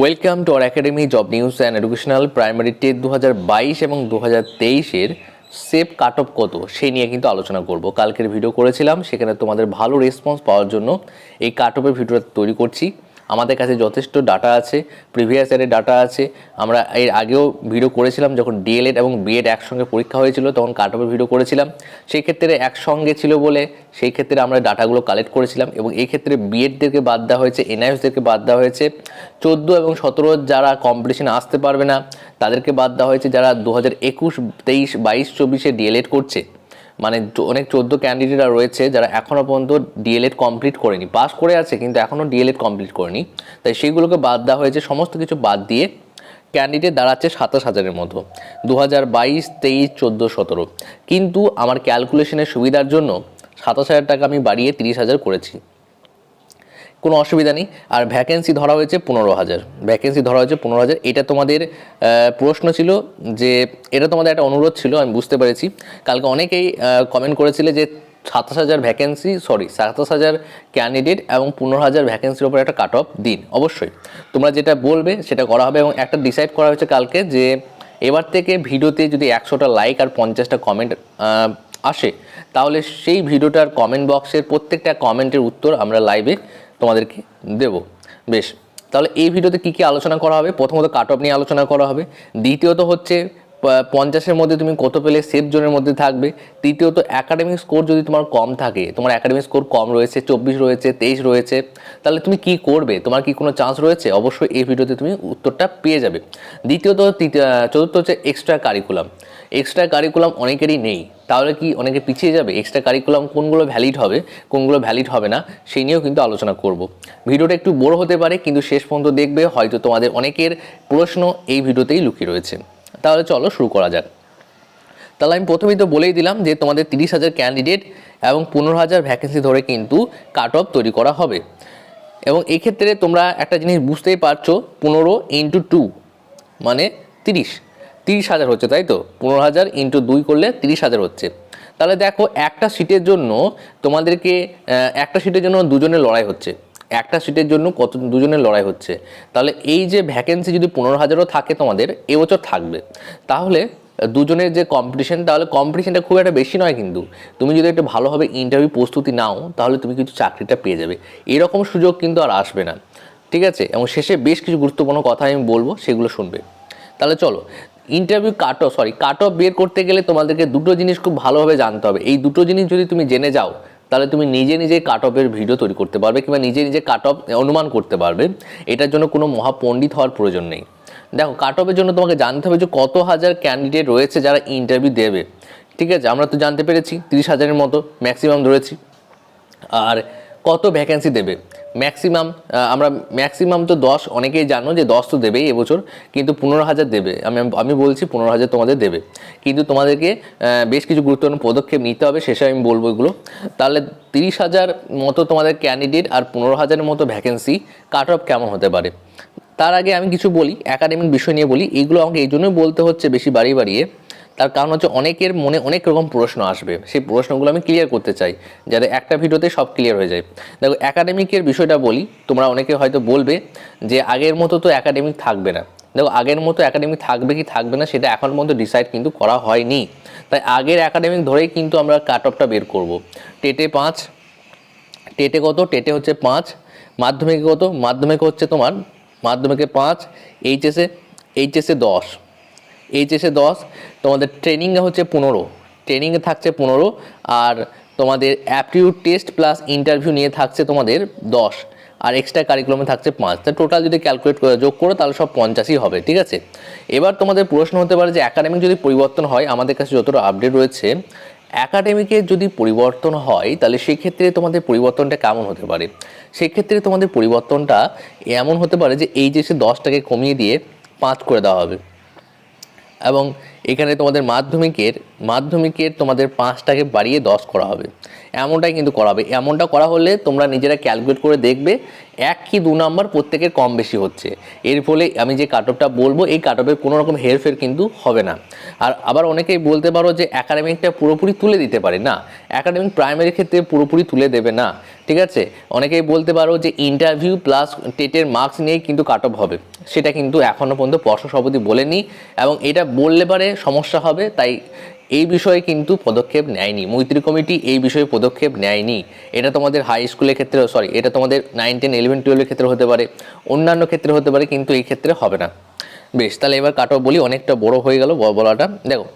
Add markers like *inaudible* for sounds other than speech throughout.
Welcome to R academy job news and educational primary TET দু হাজার বাইশ এবং দু হাজার তেইশের সেফ কাট অফ কত? সেই নিয়ে কিন্তু আলোচনা করব। কালকের ভিডিও করেছিলাম, সেখানে তোমাদের ভালো রেসপন্স পাওয়ার জন্য এই কাট অফের ভিডিওটা তৈরি করছি। আমাদের কাছে যথেষ্ট ডাটা আছে প্রিভিয়াস ইয়ারের ডাটা আছে। আমরা এর আগেও ভিডিও করেছিলাম যখন ডিএলএড এবং বিএড একসঙ্গে পরীক্ষা হয়েছিল, তখন কাট অফের ভিডিও করেছিলাম। সেই ক্ষেত্রে একসঙ্গে ছিল বলে সেই ক্ষেত্রে আমরা ডাটাগুলো কালেক্ট করেছিলাম এবং এই ক্ষেত্রে বিএডদেরকে বাদ দেওয়া হয়েছে এনআইএসদেরকে বাদ দেওয়া হয়েছে। চোদ্দ এবং সতেরো যারা কম্পিটিশনে আসতে পারবে না, তাদেরকে বাদ দেওয়া হয়েছে যারা দু হাজার একুশ, তেইশ, বাইশ, চব্বিশে ডিএলএড করছে। মানে অনেক চোদ্দ ক্যান্ডিডেটরা রয়েছে যারা এখনও পর্যন্ত ডিএলএড কমপ্লিট করেনি। পাস করে আছে, কিন্তু এখনও ডিএলএড কমপ্লিট করেনি। তাই সেইগুলোকে বাদ দেওয়া হয়েছে, সমস্ত কিছু বাদ দিয়ে ক্যান্ডিডেট দাঁড়াচ্ছে সাতাশ হাজারের মতো। দু হাজার বাইশ, তেইশ, চোদ্দ, সতেরো। কিন্তু আমার ক্যালকুলেশনের সুবিধার জন্য সাতাশ হাজার টাকা আমি বাড়িয়ে তিরিশ হাজার করেছি। কোনো অসুবিধা নেই। আর ভ্যাকেন্সি ধরা হয়েছে পনেরো হাজার। ভ্যাকেন্সি ধরা হয়েছে পনেরো হাজার। এটা তোমাদের প্রশ্ন ছিল যে এটা তোমাদের একটা অনুরোধ ছিল, আমি বুঝতে পেরেছি। কালকে অনেকেই কমেন্ট করেছিলে যে সাতাশ হাজার ভ্যাকেন্সি সরি সাতাশ হাজার ক্যান্ডিডেট এবং পনেরো হাজার ভ্যাকেন্সির ওপর একটা কাট অফ দিন, অবশ্যই। তোমরা যেটা বলবে সেটা করা হবে এবং একটা ডিসাইড করা হয়েছে কালকে যে এবার থেকে ভিডিওতে যদি একশোটা লাইক আর পঞ্চাশটা কমেন্ট আসে, তাহলে সেই ভিডিওটার কমেন্ট বক্সের প্রত্যেকটা কমেন্টের উত্তর আমরা লাইভে তোমাদেরকে দেব। বেশ, তাহলে এই ভিডিওতে কী কী আলোচনা করা হবে? প্রথমত কাট অফ নিয়ে আলোচনা করা হবে। দ্বিতীয়ত হচ্ছে পঞ্চাশের মধ্যে তুমি কত পেলে? সেফ জোনের মধ্যে থাকবে। তৃতীয়ত একাডেমিক স্কোর যদি তোমার কম থাকে, তোমার একাডেমিক স্কোর কম রয়েছে, চব্বিশ রয়েছে, তেইশ রয়েছে, তাহলে তুমি কি করবে? তোমার কি কোনো চান্স রয়েছে? অবশ্যই এই ভিডিওতে তুমি উত্তরটা পেয়ে যাবে। দ্বিতীয়ত চতুর্থ হচ্ছে এক্সট্রা কারিকুলাম এক্সট্রা কারিকুলাম অনেকেরই নেই। তাহলে কি অনেকে পিছিয়ে যাবে? এক্সট্রা কারিকুলাম কোনগুলো ভ্যালিড হবে, কোনগুলো ভ্যালিড হবে না, সেই নিয়েও কিন্তু আলোচনা করব। ভিডিওটা একটু বড় হতে পারে, কিন্তু শেষ পর্যন্ত দেখবে হয়তো তোমাদের অনেকের প্রশ্ন এই ভিডিওতেই লুকিয়ে রয়েছে। তাহলে চলো শুরু করা যাক। তাহলে আমি প্রথমেই তো বলেই দিলাম যে তোমাদের তিরিশ হাজার ক্যান্ডিডেট এবং পনেরো হাজার ভ্যাকেন্সি ধরে কিন্তু কাট অফ তৈরি করা হবে। এবং এক্ষেত্রে তোমরা একটা জিনিস বুঝতেই পারছ, পনেরো ইন্টু টু মানে তিরিশ। তিরিশ হাজার হচ্ছে, তাই তো? পনেরো হাজার ইন্টু দুই করলে তিরিশ হাজার হচ্ছে। তাহলে দেখো, একটা সিটের জন্য তোমাদেরকে একটা সিটের জন্য দুজনের লড়াই হচ্ছে। একটা সিটের জন্য কত, দুজনের লড়াই হচ্ছে। তাহলে এই যে ভ্যাকেন্সি যদি পনেরো হাজারও থাকে তোমাদের এবছর থাকবে। তাহলে দুজনের যে কম্পিটিশন তাহলে কম্পিটিশনটা খুব একটা বেশি নয় কিন্তু। তুমি যদি একটু ভালোভাবে ইন্টারভিউ প্রস্তুতি নাও, তাহলে তুমি কিন্তু চাকরিটা পেয়ে যাবে। এরকম সুযোগ কিন্তু আর আসবে না। ঠিক আছে? এবং শেষে বেশ কিছু গুরুত্বপূর্ণ কথা আমি বলব, সেগুলো শুনবে। তাহলে চলো interview cut off sorry cut off বের করতে গেলে তোমাদেরকে দুটো জিনিস খুব ভালোভাবে জানতে হবে। এই দুটো জিনিস যদি তুমি জেনে যাও, তাহলে তুমি নিজে নিজে কাট অফের ভিডিও তৈরি করতে পারবে কিংবা নিজে নিজে কাট অফ অনুমান করতে পারবে। এটার জন্য কোনো মহাপণ্ডিত হওয়ার প্রয়োজন নেই। দেখো কাট অফের জন্য তোমাকে জানতে হবে যে কত হাজার ক্যান্ডিডেট রয়েছে যারা ইন্টারভিউ দেবে। ঠিক আছে? আমরা তো জানতে পেরেছি, তিরিশ হাজারের মতো ম্যাক্সিমাম ধরেছি। আর কত ভ্যাকেন্সি দেবে? ম্যাক্সিমাম আমরা ম্যাক্সিমাম তো দশ, অনেকেই জানো যে দশ তো দেবেই এবছর, কিন্তু পনেরো হাজার দেবে। আমি আমি বলছি পনেরো হাজার তোমাদের দেবে। কিন্তু তোমাদেরকে বেশ কিছু গুরুত্বপূর্ণ পদক্ষেপ নিতে হবে, শেষে আমি বলব এগুলো। তাহলে তিরিশ হাজার মতো তোমাদের ক্যান্ডিডেট আর পনেরো হাজারের মতো ভ্যাকেন্সি কাট অফ কেমন হতে পারে? তার আগে আমি কিছু বলি একাডেমিক বিষয় নিয়ে বলি। এইগুলো আমাকে এই জন্যই বলতে হচ্ছে বেশি বাড়িয়ে বাড়িয়ে। তার কারণ হচ্ছে অনেকের মনে অনেক রকম প্রশ্ন আসবে। সেই প্রশ্নগুলো আমি ক্লিয়ার করতে চাই, যাতে একটা ভিডিওতে সব ক্লিয়ার হয়ে যায়। দেখো অ্যাকাডেমিকের বিষয়টা বলি, তোমরা অনেকে হয়তো বলবে যে আগের মতো তো অ্যাকাডেমিক থাকবে না। দেখো, আগের মতো একাডেমিক থাকবে কি থাকবে না, সেটা এখন পর্যন্ত ডিসাইড কিন্তু করা হয়নি। তাই আগের একাডেমিক ধরেই কিন্তু আমরা কাট অফটা বের করব। টেটে পাঁচ, টেটে কত? টেটে হচ্ছে পাঁচ। মাধ্যমিকে কত? মাধ্যমিকে হচ্ছে তোমার, মাধ্যমিকে পাঁচ এইচএসে এইচএসে দশ। এইচএসে দশ, তোমাদের ট্রেনিংয়ে হচ্ছে পনেরো। ট্রেনিংয়ে থাকছে পনেরো, আর তোমাদের অ্যাপটিউড টেস্ট প্লাস ইন্টারভিউ নিয়ে থাকছে তোমাদের দশ, আর এক্সট্রা কারিকুলামে থাকছে পাঁচ। তা টোটাল যদি ক্যালকুলেট করে, যোগ করো, তাহলে সব পঞ্চাশই হবে, ঠিক আছে? এবার তোমাদের প্রশ্ন হতে পারে যে একাডেমিক যদি পরিবর্তন হয়, আমাদের কাছে যতটা আপডেট রয়েছে একাডেমিকের যদি পরিবর্তন হয়, তাহলে সেক্ষেত্রে তোমাদের পরিবর্তনটা কেমন হতে পারে? সেক্ষেত্রে তোমাদের পরিবর্তনটা এমন হতে পারে যে এই যে সে দশটাকে কমিয়ে দিয়ে পাঁচ করে দেওয়া হবে। এবং এখানে তোমাদের মাধ্যমিকের মাধ্যমিকের তোমাদের পাঁচটাকে বাড়িয়ে দশ করা হবে। এমনটাই কিন্তু করাবে এমনটা করা হলে তোমরা নিজেরা ক্যালকুলেট করে দেখবে এক কি দু নাম্বার প্রত্যেকের কম বেশি হচ্ছে। এর ফলে আমি যে কাটঅফটা বলব, এই কাটঅফের কোনো রকম হেরফের কিন্তু হবে না। আর আবার অনেকেই বলতে পারো যে একাডেমিকটা পুরোপুরি তুলে দিতে পারে। না একাডেমিক প্রাইমারির ক্ষেত্রে পুরোপুরি তুলে দেবে না। ঠিক আছে? অনেকেই বলতে পারো যে ইন্টারভিউ প্লাস টেটের মার্কস নিয়েই কিন্তু কাট হবে। সেটা কিন্তু এখনও পর্যন্ত পর্ষদ সভাপতি বলেনি। এবং এটা বললে পারে সমস্যা হবে, তাই এই বিষয়ে কিন্তু পদক্ষেপ নেয়নি। মৈত্রী কমিটি এই বিষয়ে পদক্ষেপ নেয়নি। এটা তোমাদের হাই স্কুলের ক্ষেত্রে সরি এটা তোমাদের নাইন টেন ইলেভেন টুয়েলভের ক্ষেত্রে হতে পারে। অন্যান্য ক্ষেত্রে হতে পারে, কিন্তু এই ক্ষেত্রে হবে না। বেশ, তাহলে এবার কাট বলি, অনেকটা বড় হয়ে গেল বলাটা। দেখো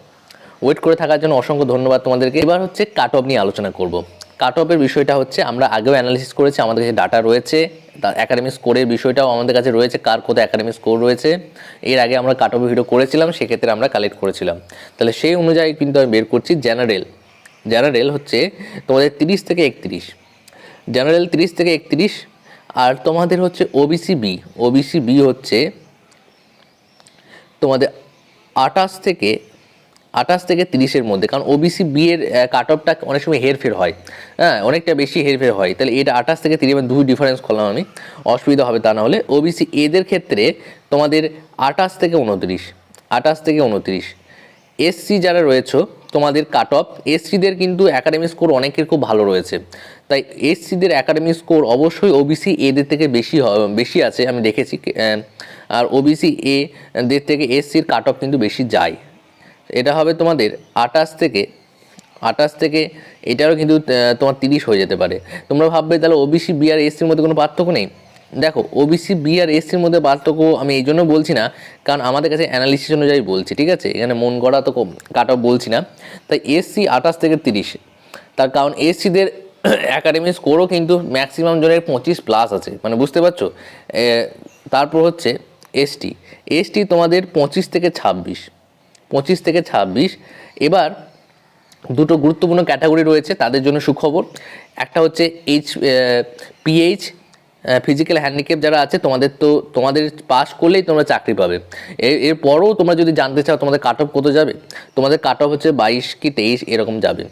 ওয়েট করে থাকার জন্য অসংখ্য ধন্যবাদ তোমাদেরকে। এবার হচ্ছে কাট অফ নিয়ে আলোচনা করব। কাট অফের বিষয়টা হচ্ছে আমরা আগেও অ্যানালিসিস করেছি, আমাদের কাছে ডাটা রয়েছে, তার একাডেমিক স্কোরের বিষয়টাও আমাদের কাছে রয়েছে, কার কোথায় একাডেমিক স্কোর রয়েছে। এর আগে আমরা কাট অফ ভিডিও করেছিলাম, সেক্ষেত্রে আমরা কালেক্ট করেছিলাম। তাহলে সেই অনুযায়ী কিন্তু আমি বের করছি জেনারেল জেনারেল হচ্ছে তোমাদের তিরিশ থেকে একত্রিশ। জেনারেল তিরিশ থেকে একত্রিশ, আর তোমাদের হচ্ছে ওবিসি বি ওবিসি বি হচ্ছে তোমাদের আঠাশ থেকে আঠাশ থেকে তিরিশের মধ্যে, কারণ ওবিসি বি এর কাট অফটা অনেক সময় হেরফের হয়। হ্যাঁ অনেকটা বেশি হেরফের হয়। তাহলে এটা আঠাশ থেকে তিরিশ দুই ডিফারেন্স করলাম আমি। অসুবিধা হবে তা না হলে। ওবিসি এদের ক্ষেত্রে তোমাদের আঠাশ থেকে উনত্রিশ, আঠাশ থেকে উনত্রিশ। এসসি যারা রয়েছে, তোমাদের কাট অফ এসসিদের কিন্তু একাডেমিক স্কোর অনেকের খুব ভালো রয়েছে। তাই এসসিদের একাডেমিক স্কোর অবশ্যই ওবিসি এদের থেকে বেশি বেশি আছে, আমি দেখেছি। আর ওবিসি এ, দের থেকে এসসির কাট অফ কিন্তু বেশি যায়। এটা হবে তোমাদের আঠাশ থেকে আঠাশ থেকে এটারও কিন্তু তোমার তিরিশ হয়ে যেতে পারে। তোমরা ভাববে তাহলে ওবিসি বি আর এসসির মধ্যে কোনো পার্থক্য নেই? দেখো ওবিসি বি আর এসসির মধ্যে পার্থক্য আমি এই জন্য বলছি না, কারণ আমাদের কাছে অ্যানালিসিস অনুযায়ী বলছি, ঠিক আছে? এখানে মন গড়া তো কাট অফ বলছি না। তাই এসসি আঠাশ থেকে তিরিশ। তার কারণ এসসিদের একাডেমিক স্কোরও কিন্তু ম্যাক্সিমাম জনের পঁচিশ প্লাস আছে মানে বুঝতে পারছ? তারপর হচ্ছে এসটি এসটি তোমাদের পঁচিশ থেকে ছাব্বিশ। পঁচিশ থেকে ছাব্বিশ। এবার দুটো গুরুত্বপূর্ণ ক্যাটাগরি রয়েছে, তাদের জন্য সুখবর। একটা হচ্ছে এইচ পিএইচ ফিজিক্যাল হ্যান্ডিক্যাপ যারা আছে, তোমাদের তো, তোমাদের পাস করলেই তোমরা চাকরি পাবে। এর, এরপরও তোমরা যদি জানতে চাও তোমাদের কাট অফ কত যাবে, তোমাদের কাট অফ হচ্ছে বাইশ কি তেইশ, এরকম যাবে।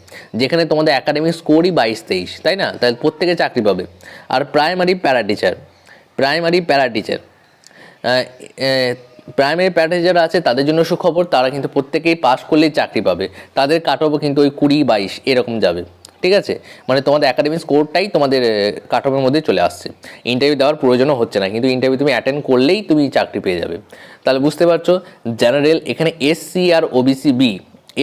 যেখানে তোমাদের একাডেমিক স্কোরই বাইশ, তেইশ, তাই না? তাহলে প্রত্যেকে চাকরি পাবে। আর primary para teacher primary para teacher primary pattern যারা আছে, তাদের জন্য সুখবর, তারা কিন্তু প্রত্যেকেই পাস করলেই চাকরি পাবে। তাদের কাট কিন্তু ওই কুড়ি বাইশ এরকম যাবে। ঠিক আছে? মানে তোমাদের একাডেমিক স্কোরটাই তোমাদের কাট অফের মধ্যে চলে আসছে। ইন্টারভিউ দেওয়ার প্রয়োজনও হচ্ছে না, কিন্তু ইন্টারভিউ তুমি অ্যাটেন্ড করলেই তুমি চাকরি পেয়ে যাবে। তাহলে বুঝতে পারছ জেনারেল এখানে এসসি আর ওবিসি বি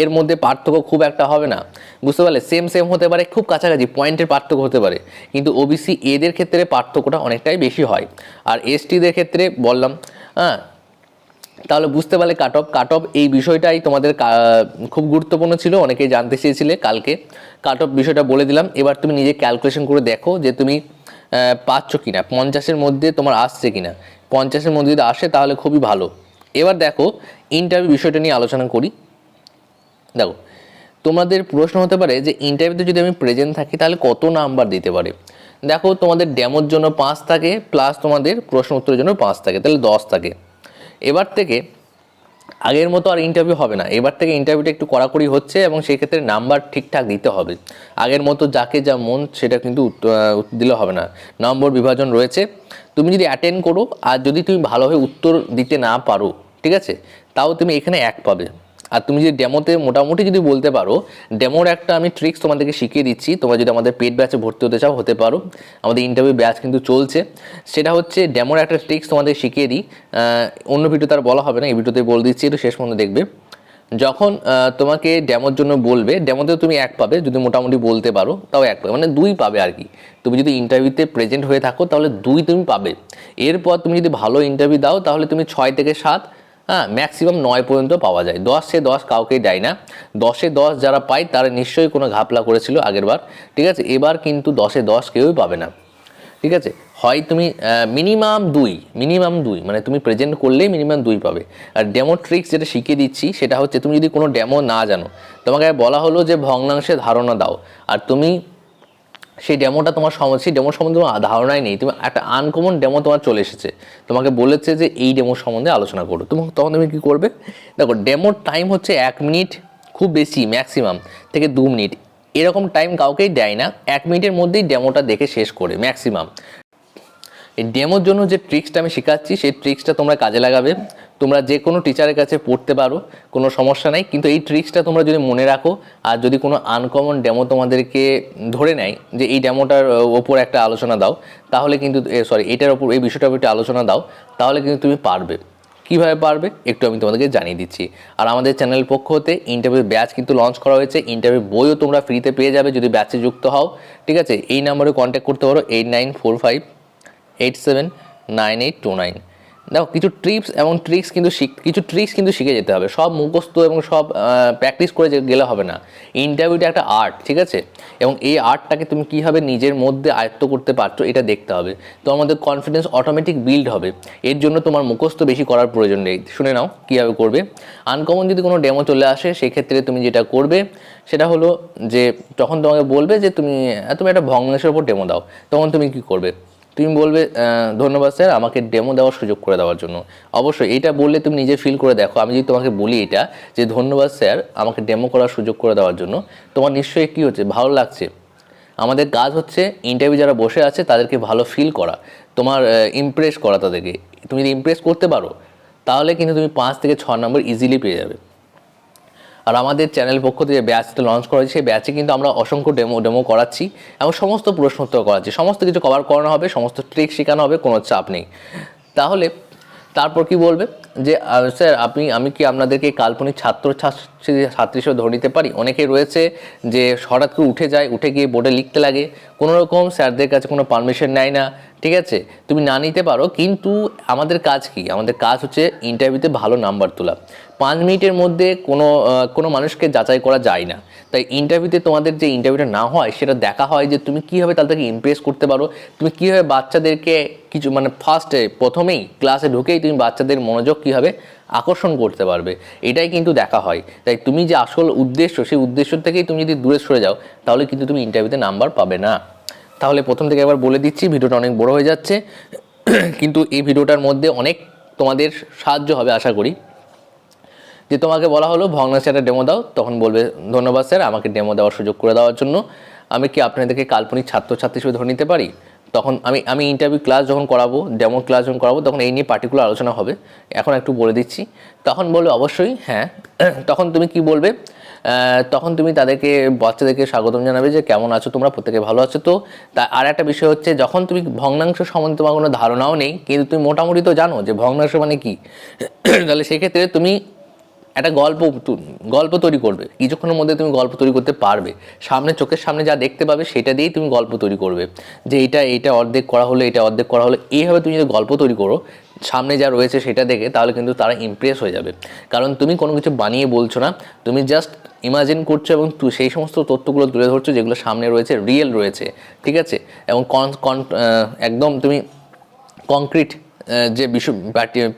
এর মধ্যে পার্থক্য খুব একটা হবে না। বুঝতে পারলে? সেম সেম হতে পারে, খুব কাছাকাছি পয়েন্টের পার্থক্য হতে পারে। কিন্তু ওবিসি এদের ক্ষেত্রে পার্থক্যটা অনেকটাই বেশি হয়। আর এসটিদের ক্ষেত্রে বললাম হ্যাঁ তাহলে বুঝতে পারলে কাট অফ কাট অফ এই বিষয়টাই তোমাদের খুব গুরুত্বপূর্ণ ছিল, অনেকেই জানতে চেয়েছিলে কালকে। কাট অফ বিষয়টা বলে দিলাম। এবার তুমি নিজে ক্যালকুলেশন করে দেখো যে তুমি পাচ্ছ কিনা, পঞ্চাশের মধ্যে তোমার আসছে কিনা। পঞ্চাশের মধ্যে যদি আসে তাহলে খুবই ভালো। এবার দেখো ইন্টারভিউ বিষয়টা নিয়ে আলোচনা করি। দেখো, তোমাদের প্রশ্ন হতে পারে যে ইন্টারভিউতে যদি আমি প্রেজেন্ট থাকি তাহলে কত নাম্বার দিতে পারে? দেখো, তোমাদের ডেমোর জন্য পাঁচ থাকে প্লাস তোমাদের প্রশ্ন উত্তরের জন্য পাঁচ থাকে, তাহলে দশ থাকে। এবার থেকে আগের মতো আর ইন্টারভিউ হবে না। এবার থেকে ইন্টারভিউটা একটু কড়াকড়ি হচ্ছে এবং সেই ক্ষেত্রে নাম্বার ঠিকঠাক দিতে হবে। আগের মতো যাকে যা মন, সেটা কিন্তু দিলে হবে না। নম্বর বিভাজন রয়েছে। তুমি যদি অ্যাটেন্ড করো, আর যদি তুমি ভালোভাবে উত্তর দিতে না পারো, ঠিক আছে? তাও তুমি এখানে এক পাবে। আর তুমি যদি ডেমোতে মোটামুটি যদি বলতে পারো, ডেমোর একটা আমি ট্রিক্স তোমাদেরকে শিখিয়ে দিচ্ছি। তোমরা যদি আমাদের পেড ব্যাচে ভর্তি হতে চাও, হতে পারো। আমাদের ইন্টারভিউ ব্যাচ কিন্তু চলছে। সেটা হচ্ছে ডেমোর একটা ট্রিক্স তোমাদের শিখিয়ে দিই। অন্য ভিডিও তার বলা হবে না, এই ভিডিওতে বলে দিচ্ছি, একটু শেষ পর্যন্ত দেখবে। যখন তোমাকে ডেমোর জন্য বলবে, ডেমোতেও তুমি এক পাবে, যদি মোটামুটি বলতে পারো, তাও এক পাবে। মানে দুই পাবে আর কি। তুমি যদি ইন্টারভিউতে প্রেজেন্ট হয়ে থাকো, তাহলে দুই তুমি পাবে। এরপর তুমি যদি ভালো ইন্টারভিউ দাও, তাহলে তুমি ছয় থেকে সাত হ্যাঁ ম্যাক্সিমাম নয় পর্যন্ত পাওয়া যায়। দশে দশ কাউকেই দেয় না। দশে দশ যারা পায়, তারা নিশ্চয়ই কোনো ঘাপলা করেছিল আগেরবার ঠিক আছে? এবার কিন্তু দশে দশ কেউই পাবে না। ঠিক আছে? হয় তুমি মিনিমাম দুই মিনিমাম দুই মানে তুমি প্রেজেন্ট করলেই মিনিমাম দুই পাবে। আর ডেমো ট্রিক্স যেটা শিখিয়ে দিচ্ছি, সেটা হচ্ছে তুমি যদি কোনো ডেমো না জানো, তোমাকে বলা হলো যে ভগ্নাংশে ধারণা দাও। আর তুমি সেই ডেমোটা তোমার সম সেই ডেমো সম্বন্ধে তোমার ধারণাই নেই। তুমি একটা আনকমন ডেমো তোমার চলে এসেছে। তোমাকে বলেছে যে এই ডেমোর সম্বন্ধে আলোচনা করো। তুমি তখন তুমি কী করবে? দেখো ডেমোর টাইম হচ্ছে এক মিনিট খুব বেশি ম্যাক্সিমাম থেকে দু মিনিট এরকম টাইম কাউকেই দেয় না। এক মিনিটের মধ্যেই ডেমোটা দেখে শেষ করে ম্যাক্সিমাম এই ডেমোর জন্য যে ট্রিক্সটা আমি শেখাচ্ছি, সেই ট্রিক্সটা তোমরা কাজে লাগাবে। তোমরা যে কোনো টিচারের কাছে পড়তে পারো, কোনো সমস্যা নাই। কিন্তু এই ট্রিক্সটা তোমরা যদি মনে রাখো, আর যদি কোনো আনকমন ডেমো তোমাদেরকে ধরে নেয়, যে এই ডেমোটার ওপর একটা আলোচনা দাও, তাহলে কিন্তু সরি এটার ওপর, এই বিষয়টার একটা আলোচনা দাও, তাহলে কিন্তু তুমি পারবে। কীভাবে পারবে? একটু আমি তোমাদেরকে জানিয়ে দিচ্ছি। আর আমাদের চ্যানেলের পক্ষ হতে ইন্টারভিউ ব্যাচ কিন্তু লঞ্চ করা হয়েছে। ইন্টারভিউ বইও তোমরা ফ্রিতে পেয়ে যাবে যদি ব্যাচে যুক্ত হও। ঠিক আছে? এই নাম্বারে কন্ট্যাক্ট করতে পারো eight nine four five eight seven nine eight two nine দেখো, কিছু ট্রিপস এবং ট্রিক্স কিন্তু শিখ, কিছু ট্রিক্স কিন্তু শিখে যেতে হবে। সব মুখস্থ এবং সব প্র্যাকটিস করে গেলে হবে না। ইন্টারভিউটা একটা আর্ট ঠিক আছে? এবং এই আর্টটাকে তুমি কীভাবে নিজের মধ্যে আয়ত্ত করতে পারছ, এটা দেখতে হবে। তোমার মধ্যে কনফিডেন্স অটোমেটিক বিল্ড হবে। এর জন্য তোমার মুখস্থ বেশি করার প্রয়োজন নেই। শুনে নাও কীভাবে করবে। আনকমন যদি কোনো ডেমো চলে আসে, সেক্ষেত্রে তুমি যেটা করবে, সেটা হলো যে তখন তোমাকে বলবে যে, তুমি তুমি একটা ভগ্নাংশের ওপর ডেমো দাও তখন তুমি কি করবে? তুমি বলবে ধন্যবাদ স্যার, আমাকে ডেমো দেওয়ার সুযোগ করে দেওয়ার জন্য। অবশ্যই এটা বললে তুমি নিজে ফিল করে দেখো। আমি যদি তোমাকে বলি এটা, যে ধন্যবাদ স্যার, আমাকে ডেমো করার সুযোগ করে দেওয়ার জন্য। তোমার নিশ্চয়ই কী হচ্ছে? ভালো লাগছে। আমাদের কাজ হচ্ছে ইন্টারভিউ যারা বসে আছে, তাদেরকে ভালো ফিল করা। তোমার ইমপ্রেস করা তাদেরকে। তুমি যদি ইমপ্রেস করতে পারো, তাহলে কিন্তু তুমি পাঁচ থেকে ছ নম্বর ইজিলি পেয়ে যাবে। আর আমাদের চ্যানেল পক্ষ থেকে ব্যাচটা লঞ্চ করা হয়েছে, সেই ব্যাচে কিন্তু আমরা অসংখ্য ডেমো ডেমো করাচ্ছি এবং সমস্ত প্রশ্ন উত্তর করাচ্ছি। সমস্ত কিছু কভার করানো হবে, সমস্ত ট্রিক শেখানো হবে, কোনো চাপ নেই। তাহলে তারপর কি বলবে? যে স্যার আপনি, আমি কি আপনাদেরকে কাল্পনিক ছাত্র ছাত্রী হিসেবে ধরে নিতে পারি। অনেকে রয়েছে যে হঠাৎ করে উঠে যায়, উঠে গিয়ে বোর্ডে লিখতে লাগে। কোনো রকম স্যারদের কাছে কোনো পারমিশন নেয় না, ঠিক আছে? তুমি না নিতে পারো, কিন্তু আমাদের কাজ কি? আমাদের কাজ হচ্ছে ইন্টারভিউতে ভালো নাম্বার তোলা। পাঁচ মিনিটের মধ্যে কোনো কোনো মানুষকে যাচাই করা যায় না। তাই ইন্টারভিউতে তোমাদের যে ইন্টারভিউটা না হয়, সেটা দেখা হয় যে তুমি কীভাবে তাদেরকে ইমপ্রেস করতে পারো। তুমি কীভাবে বাচ্চাদেরকে কিছু মানে ফার্স্টে প্রথমেই ক্লাসে ঢুকেই তুমি বাচ্চাদের মনোযোগ কীভাবে আকর্ষণ করতে পারবে। এটাই কিন্তু দেখা হয়। তাই তুমি যে আসল উদ্দেশ্য, সেই উদ্দেশ্য থেকেই তুমি যদি দূরে সরে যাও, তাহলে কিন্তু তুমি ইন্টারভিউতে নাম্বার পাবে না। তাহলে প্রথম থেকে একবার বলে দিচ্ছি, ভিডিওটা অনেক বড় হয়ে যাচ্ছে। *clears throat* কিন্তু এই ভিডিওটার মধ্যে অনেক তোমাদের সাহায্য হবে, আশা করি। যে তোমাকে বলা হলো ভগ্নাংশে একটা ডেমো দাও, তখন বলবে, ধন্যবাদ স্যার, আমাকে ডেমো দেওয়ার সুযোগ করে দেওয়ার জন্য। আমি কি আপনাদেরকে কাল্পনিক ছাত্রছাত্রী হিসেবে ধরে নিতে পারি? তখন আমি আমি ইন্টারভিউ ক্লাস যখন করাবো ডেমো ক্লাস যখন করাবো, তখন এই নিয়ে পার্টিকুলার আলোচনা হবে। এখন একটু বলে দিচ্ছি। তখন বলবে অবশ্যই হ্যাঁ *clears throat* তখন তুমি কি বলবে? তখন তুমি তাদেরকে, বাচ্চাদেরকে স্বাগতম জানাবে যে, কেমন আছো তোমরা? প্রত্যেকে ভালো আছো তো? তা আর একটা বিষয় হচ্ছে, যখন তুমি ভগ্নাংশ সম্বন্ধে তোমার কোনো ধারণাও নেই, কিন্তু তুমি মোটামুটি তো জানো যে, ভগ্নাংশ মানে কি। *clears throat* তাহলে সেক্ষেত্রে তুমি একটা গল্প গল্প তৈরি করবে। কিছুক্ষণের মধ্যে তুমি গল্প তৈরি করতে পারবে। সামনে, চোখের সামনে যা দেখতে পাবে, সেটা দিয়েই তুমি গল্প তৈরি করবে। যে এটা এটা অর্ধেক করা হলো, এটা অর্ধেক করা হলো, এইভাবে তুমি যদি গল্প তৈরি করো, সামনে যা রয়েছে সেটা দেখে, তাহলে কিন্তু তারা ইমপ্রেস হয়ে যাবে। কারণ তুমি কোনো কিছু বানিয়ে বলছো না, তুমি জাস্ট ইমাজিন করছ এবং সেই সমস্ত তথ্যগুলো তুলে ধরছো, যেগুলো সামনে রয়েছে রিয়েল রয়েছে, ঠিক আছে? এবং কন- একদম তুমি কংক্রিট যে বিষয়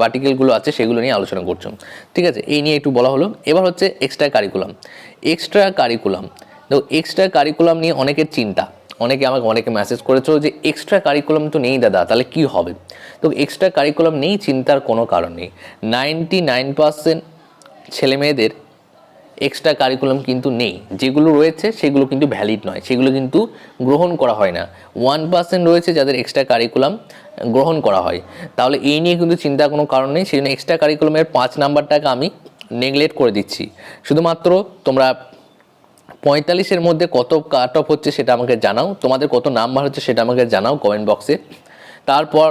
পার্টিকেলগুলো আছে, সেগুলো নিয়ে আলোচনা করছ। ঠিক আছে? এই নিয়ে একটু বলা হলো। এবার হচ্ছে এক্সট্রা কারিকুলাম এক্সট্রা কারিকুলাম দেখো এক্সট্রা কারিকুলাম নিয়ে অনেকের চিন্তা। অনেকে আমাকে, অনেকে মেসেজ করেছ যে এক্সট্রা কারিকুলাম তো নেই দাদা, তাহলে কি হবে? তো এক্সট্রা কারিকুলাম নেই, চিন্তার কোনো কারণ নেই। নাইনটি নাইন পার্সেন্ট ছেলে মেয়েদের এক্সট্রা কারিকুলাম কিন্তু নেই। যেগুলো রয়েছে, সেগুলো কিন্তু ভ্যালিড নয়। সেগুলো কিন্তু গ্রহণ করা হয় না। ওয়ান পার্সেন্ট রয়েছে যাদের এক্সট্রা কারিকুলাম গ্রহণ করা হয়। তাহলে এই নিয়ে কিন্তু চিন্তার কোনো কারণ নেই। সেই জন্য এক্সট্রা কারিকুলামের পাঁচ নাম্বারটাকে আমি নেগলেক্ট করে দিচ্ছি। শুধুমাত্র তোমরা পঁয়তাল্লিশের মধ্যে কত কাট অফ হচ্ছে সেটা আমাকে জানাও। তোমাদের কত নাম্বার হচ্ছে সেটা আমাকে জানাও কমেন্ট বক্সে তারপর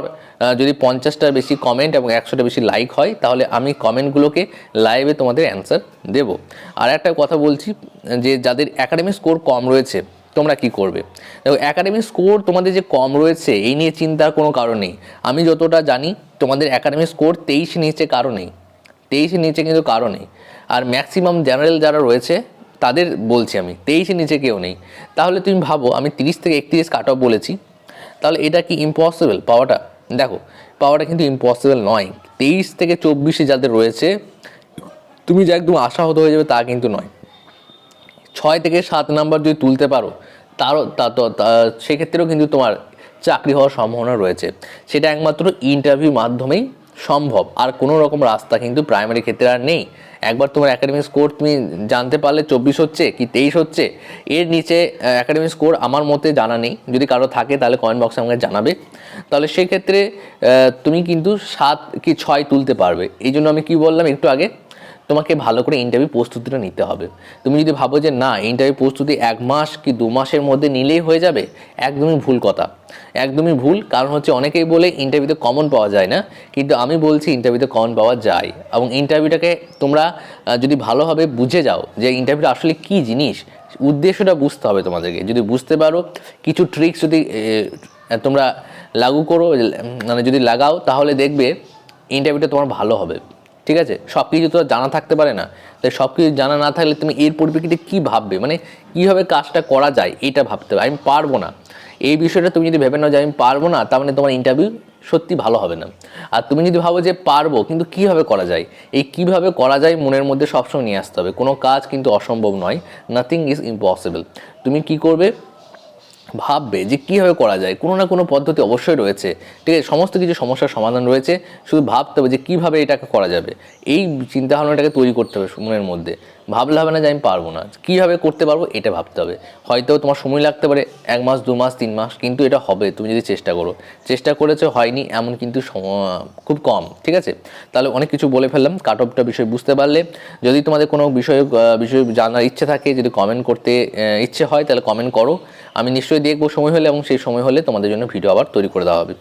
যদি পঞ্চাশটার বেশি কমেন্ট এবং একশোটা বেশি লাইক হয়, তাহলে আমি কমেন্টগুলোকে লাইভে তোমাদের অ্যান্সার দেব। আর একটা কথা বলছি, যে যাদের একাডেমিক স্কোর কম রয়েছে, তোমরা কি করবে? দেখো একাডেমিক স্কোর তোমাদের যে কম রয়েছে, এই নিয়ে চিন্তার কোনো কারণ নেই। আমি যতটা জানি, তোমাদের একাডেমিক স্কোর তেইশ নিচে কারও নেই। তেইশের নিচে কিন্তু কারও নেই। আর ম্যাক্সিমাম জেনারেল যারা রয়েছে, তাদের বলছি আমি তেইশের নিচে কেউ নেই। তাহলে তুমি ভাবো, আমি তিরিশ থেকে একত্রিশ কাট অফ বলেছি। তাহলে এটা কি ইম্পসিবল পাওয়াটা? দেখো, পাওয়াটা কিন্তু ইম্পসিবল নয়। তেইশ থেকে চব্বিশে যাদের রয়েছে, তুমি যে একদম আশাহত হয়ে যাবে তা কিন্তু নয়। ছয় থেকে সাত নাম্বার যদি তুলতে পারো, তারও তা, তো সেক্ষেত্রেও কিন্তু তোমার চাকরি হওয়ার সম্ভাবনা রয়েছে। সেটা একমাত্র ইন্টারভিউ মাধ্যমেই সম্ভব। আর কোনো রকম রাস্তা কিন্তু প্রাইমারি ক্ষেত্রে আর নেই। একবার তোমার একাডেমিক স্কোর তুমি জানতে পারলে চব্বিশ হচ্ছে কি তেইশ হচ্ছে, এর নিচে একাডেমিক স্কোর আমার মতে জানা নেই। যদি কারও থাকে তাহলে কমেন্ট বক্সে আমাকে জানাবে। তাহলে সেক্ষেত্রে তুমি কিন্তু সাত কি ছয় তুলতে পারবে। এই জন্য আমি কি বললাম একটু আগে তোমাকে ভালো করে ইন্টারভিউ প্রস্তুতিটা নিতে হবে। তুমি যদি ভাবো যে না ইন্টারভিউ প্রস্তুতি এক মাস কি দু মাসের মধ্যে নিলেই হয়ে যাবে, একদমই ভুল কথা। একদমই ভুল, কারণ হচ্ছে অনেকেই বলে ইন্টারভিউতে কমন পাওয়া যায় না, কিন্তু আমি বলছি ইন্টারভিউতে কমন পাওয়া যায়। এবং ইন্টারভিউটাকে তোমরা যদি ভালোভাবে বুঝে যাও যে ইন্টারভিউটা আসলে কী জিনিস, উদ্দেশ্যটা বুঝতে হবে তোমাদেরকে। যদি বুঝতে পারো, কিছু ট্রিক্স যদি তোমরা লাগু করো মানে যদি লাগাও, তাহলে দেখবে ইন্টারভিউটা তোমার ভালো হবে। ঠিক আছে? সব কিছু তো জানা থাকতে পারে না। তাই সব কিছু জানা না থাকলে তুমি এর পরিপ্রেক্ষিতে কী ভাববে? মানে কীভাবে কাজটা করা যায়, এটা ভাবতে হবে। আমি পারব না। এই বিষয়টা তুমি যদি ভেবে নাও যে আমি পারব না, তার মানে তোমার ইন্টারভিউ সত্যি ভালো হবে না। আর তুমি যদি ভাবো যে পারব, কিন্তু কীভাবে করা যায়? এই কীভাবে করা যায় মনের মধ্যে সবসময় নিয়ে আসতে হবে। কোনো কাজ কিন্তু অসম্ভব নয়। নাথিং ইজ ইম্পসিবল তুমি কি করবে? ভাববে যে কীভাবে করা যায়, কোনো না কোনো পদ্ধতি অবশ্যই রয়েছে। ঠিক আছে, সমস্ত কিছু সমস্যার সমাধান রয়েছে, শুধু ভাবতে হবে যে কীভাবে এটাকে করা যাবে। এই চিন্তাভাবনাটাকে তৈরি করতে হবে মনের মধ্যে। ভাবলে হবে না যে আমি পারব না। কীভাবে করতে পারব এটা ভাবতে হবে। হয়তো তোমার সময় লাগতে পারে, এক মাস, দু মাস, তিন মাস, কিন্তু এটা হবে, তুমি যদি চেষ্টা করো। চেষ্টা করেছ, হয়নি, এমন কিন্তু খুব কম, ঠিক আছে? তাহলে অনেক কিছু বলে ফেললাম কাট অফটা বিষয় বুঝতে পারলে। যদি তোমাদের কোনো বিষয় বিষয় জানার ইচ্ছে থাকে, যদি কমেন্ট করতে ইচ্ছে হয়, তাহলে কমেন্ট করো। আমি নিশ্চয়ই দেখব সময় হলে, এবং সেই সময় হলে তোমাদের জন্য ভিডিও আবার তৈরি করে দেওয়া হবে।